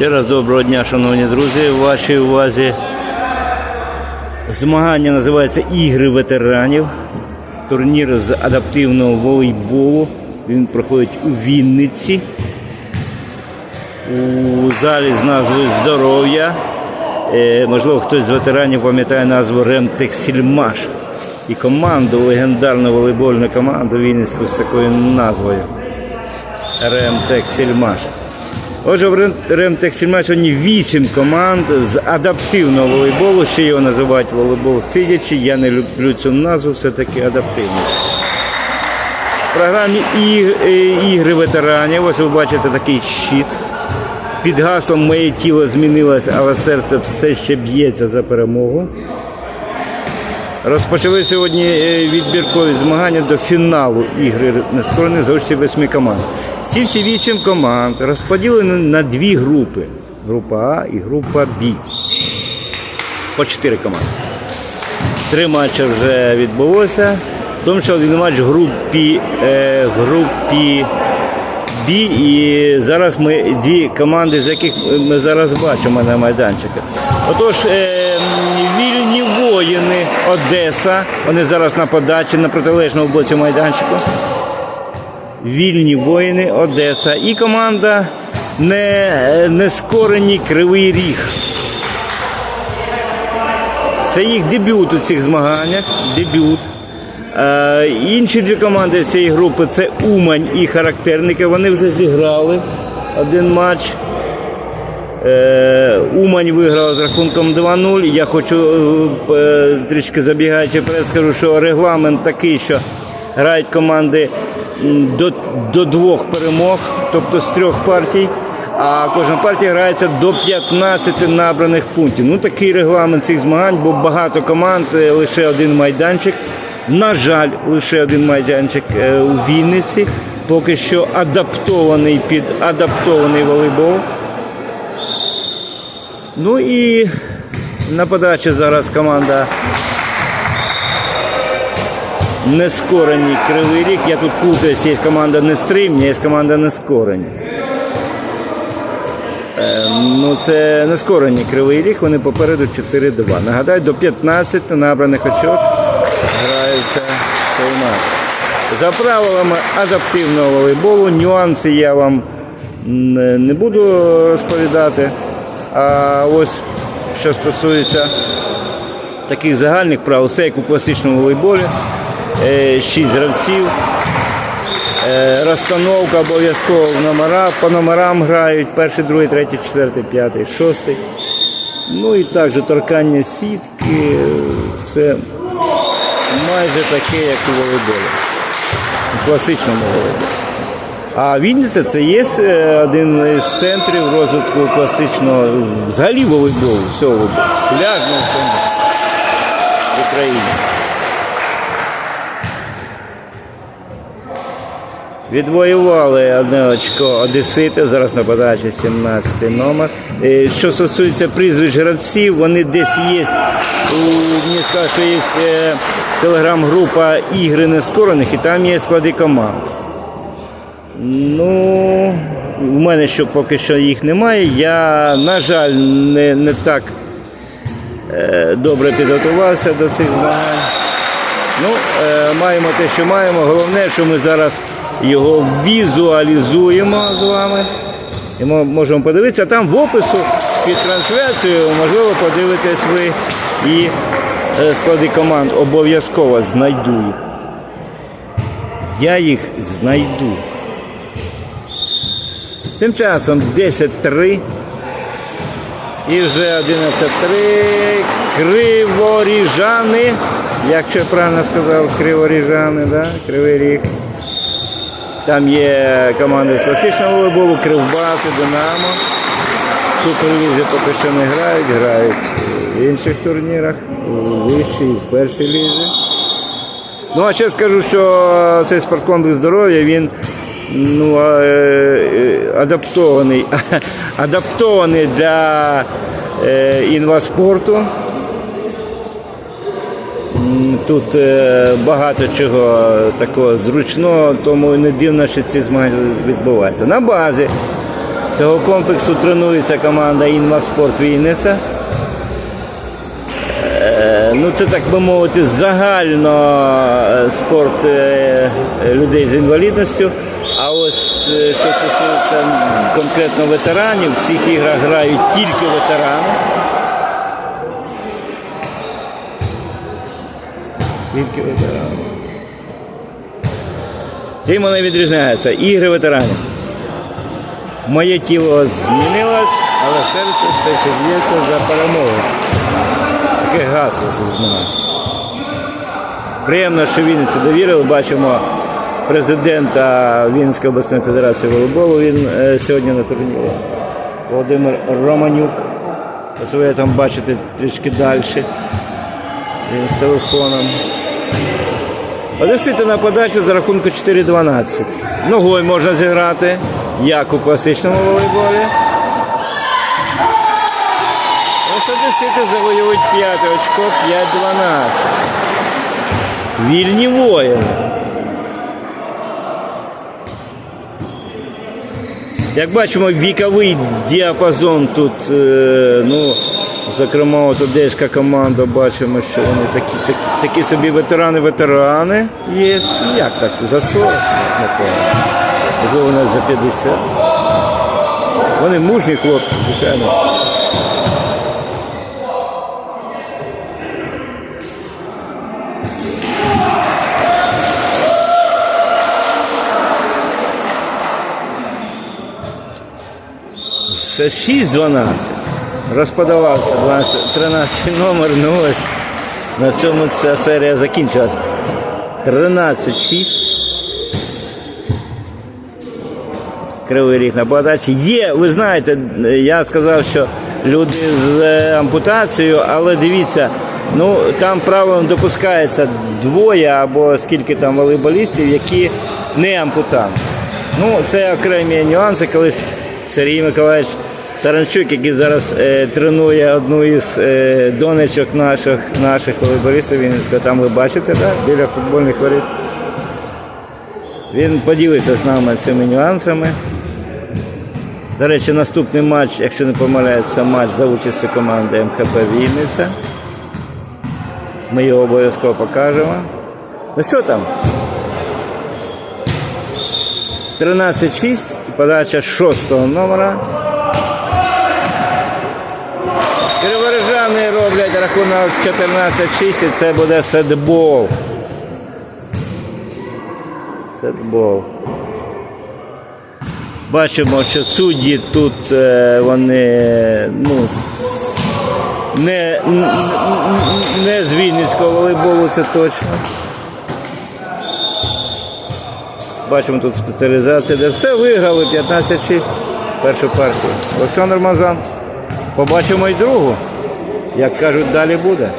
Ще раз доброго дня, шановні друзі. У вашій увазі змагання називається Ігри ветеранів. Турнір з адаптивного волейболу. Він проходить у Вінниці. У залі з назвою Здоров'я. Е, можливо, хтось з ветеранів пам'ятає назву Ремтексільмаш. І команду, легендарну волейбольну команду Вінницьку з такою назвою. Ремтексільмаш. Отже, в Рем- Ремтексільмаш сьогодні 8 команд з адаптивного волейболу. Ще його називають волейбол сидячи. Я не люблю цю назву, все-таки адаптивний. В програмі е, ігри ветеранів. Ось ви бачите такий щит. Під гаслом моє тіло змінилось, але серце все ще б'ється за перемогу. Розпочали сьогодні е, відбіркові змагання до фіналу ігри нескорених за участі восьми команд. Ці всі вісім команд розподілені на дві групи: група А і група Б. По чотири команди. Три матчі вже відбулося. В тому що один матч в групі, е, групі Б. І зараз ми дві команди, з яких ми зараз бачимо на майданчику. Отож, е, вільні воїни Одеса. Вони зараз на подачі на протилежному боці майданчику. Вільні воїни Одеса. І команда не, нескорені Кривий Ріг. Це їх дебют у цих змаганнях. Дебют. Е, інші дві команди цієї групи це Умань і характерники. Вони вже зіграли один матч. Е, Умань виграла з рахунком 2-0. Я хочу е, е, трішки забігаючи вперед, скажу, що регламент такий, що грають команди до, до двох перемог, тобто з трьох партій. А кожна партія грається до 15 набраних пунктів. Ну такий регламент цих змагань, бо багато команд, лише один майданчик. На жаль, лише один майданчик у Вінниці. Поки що адаптований під адаптований волейбол. Ну і на подачі зараз команда Нескорені Кривий Ріг. Я тут плутаюсь, є команда Нестримня, є команда Нескорені. Е, Ну, це нескорені Кривий Ріг, вони попереду 4-2. Нагадаю, до 15 набраних очок грається цей. За правилами адаптивного волейболу, нюанси я вам не буду розповідати. А ось що стосується таких загальних правил, все як у класичному волейболі. Е, Шість гравців. Е, Розстановка обов'язково в номерах. По номерам грають перший, другий, третій, четвертий, п'ятий, шостий. Ну і також торкання сітки. Все майже таке, як у волейболі. У класичному волейболі. А Вінниця це є е, один із центрів розвитку класичного взагалі волейболу, всього. Пляжного центру в Україні. Відвоювали одне очко Одесити, зараз на подачі 17 номер. Е, Що стосується прізвищ гравців, вони десь є. Мені сказали, що є е, телеграм-група ігри нескорених, і там є склади команд. Ну, у мене що поки що їх немає. Я, на жаль, не, не так е, добре підготувався до цих змагань. Ну, е, маємо те, що маємо. Головне, що ми зараз його візуалізуємо з вами. І ми можемо подивитися. Там в опису під трансляцією, можливо, подивитесь ви і е, склади команд. Обов'язково знайду їх. Я їх знайду. Тим часом 10-3. І вже 11-3. Криворіжани. Якщо я правильно сказав, криворіжани, да? Кривий ріг. Там є команди з класичного волейболу, Кривбас і Динамо. Суперлізі поки що не грають, грають в інших турнірах, у вищій, в першій лізі. Ну, а ще скажу, що цей спорткомплекс здоров'я, він ну, е, е, адаптований, адаптований для е, інваспорту. Тут багато чого такого зручного, тому не дивно, що ці змагання відбуваються. На базі Цього комплексу тренується команда Інмаспорт Вінниця. Ну, це так би мовити, загально спорт людей з інвалідністю. Що стосується конкретно ветеранів, в цих іграх грають тільки ветерани. Тільки ветерани. Тим вони відрізняються. Ігри ветеранів. Моє тіло змінилось, але серце все ще б'ється за перемогу. Таке гасло змагання. Приємно, що Вінницю довірили. Бачимо президента Вінницької обласної федерації волейболу. Він е, сьогодні на турнірі. Володимир Романюк. Ось ви там бачите трішки далі. Він з телефоном. Одесити на подачу за рахунку 4-12. Ногою можна зіграти, як у класичному волейболі. Ось одесити завоюють п'яте очко 5-12. Вільні воїни. Як бачимо, віковий діапазон тут, е, ну, зокрема, от одеська команда, бачимо, що вони такі, такі, такі собі ветерани-ветерани є. Як так? За 40, напевно. Навіть за 50. Вони мужні хлопці, звичайно. 6-12. Розподавався 12, 13 номер, ну ось. На цьому ця серія закінчилась. 13-6. Кривий ріг на подачі. Є, ви знаєте, я сказав, що люди з е, ампутацією, але дивіться, ну там правилом допускається двоє або скільки там волейболістів, які не ампутанти. Ну, це окремі нюанси. Колись Сергій Миколаївич Саранчук, який зараз е, тренує одну із е, донечок наших, наших волейболістів, він там ви бачите, да, біля футбольних воріт. Він поділиться з нами цими нюансами. До речі, наступний матч, якщо не помиляюся, матч за участю команди МХП Вінниця. Ми його обов'язково покажемо. Ну що там? 13-6, подача шостого номера. Криворижани роблять рахунок 14-6 і це буде сетбол. Сетбол. Бачимо, що судді тут е, вони ну, не, не з Вінницького волейболу, це точно. Бачимо тут спеціалізація, де все виграли 15-6 першу партію. Олександр Мазан. Побачимо і другу. Як кажуть, далі буде.